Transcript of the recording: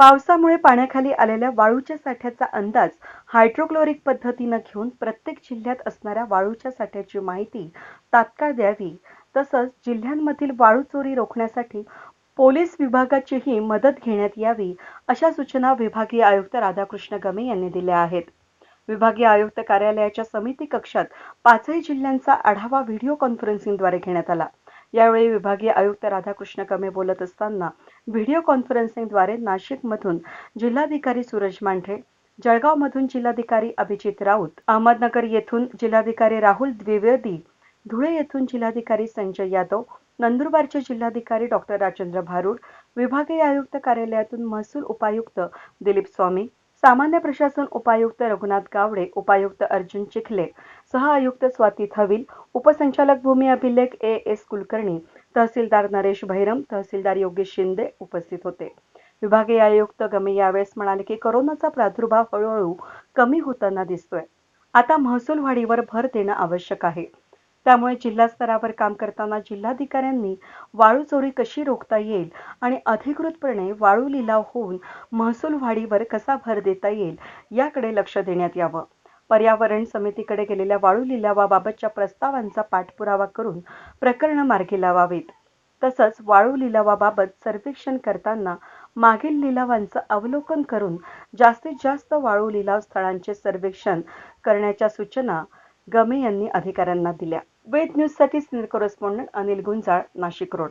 पावसामुळे पाण्याखाली आलेल्या वाळूच्या साठ्याचा अंदाज हायड्रोक्लोरिक पद्धतीनं घेऊन प्रत्येक जिल्ह्यात असणाऱ्या वाळूच्या साठ्याची माहिती तात्काळ द्यावी. तसंच जिल्ह्यांमधील वाळू चोरी रोखण्यासाठी पोलीस विभागाचीही मदत घेण्यात यावी अशा सूचना विभागीय आयुक्त राधाकृष्ण गमे यांनी दिल्या आहेत. विभागीय आयुक्त कार्यालयाच्या समिती कक्षात पाचही जिल्ह्यांचा आढावा व्हिडिओ कॉन्फरन्सिंगद्वारे घेण्यात आला. यावेळी विभागीय आयुक्त राधाकृष्ण कमे बोलत असताना व्हिडिओ कॉन्फरन्सिंगद्वारे नाशिकमधून जिल्हाधिकारी सूरज मांढरे जळगावमधून जिल्हाधिकारी अभिजित राऊत अहमदनगर येथून जिल्हाधिकारी राहुल द्विवेदी धुळे येथून जिल्हाधिकारी संजय यादव नंदुरबारचे जिल्हाधिकारी डॉक्टर राजेंद्र भारूड विभागीय आयुक्त कार्यालयातून महसूल उपायुक्त दिलीप स्वामी सामान्य प्रशासन उपायुक्त रघुनाथ गावडे उपायुक्त अर्जुन चिखले सह आयुक्त स्वाती थविल उपसंचालक भूमी अभिलेख ए एस कुलकर्णी तहसीलदार नरेश भैरम तहसीलदार योगेश शिंदे उपस्थित होते. विभागीय आयुक्त गमे यावेळेस म्हणाले की कोरोनाचा प्रादुर्भाव हळूहळू कमी होताना दिसतोय. आता महसूल वाढीवर भर देणं आवश्यक आहे. त्यामुळे जिल्हा स्तरावर काम करताना जिल्हाधिकाऱ्यांनी वाळू चोरी कशी रोखता येईल आणि अधिकृतपणे वाळू लिलाव होऊन महसूल वाढीवर कसा भर देता येईल याकडे लक्ष देण्यात यावं. पर्यावरण समितीकडे गेलेल्या वाळू लिलावाबाबतच्या प्रस्तावांचा पाठपुरावा करून प्रकरण मार्गी लावावीत. तसंच वाळू लिलावाबाबत सर्वेक्षण करताना मागील लिलावांचं अवलोकन करून जास्तीत जास्त वाळू लिलाव स्थळांचे सर्वेक्षण करण्याच्या सूचना गमे यांनी अधिकाऱ्यांना दिल्या. वेद न्यूजसाठी senior correspondent Anil Gunjal Nashik road.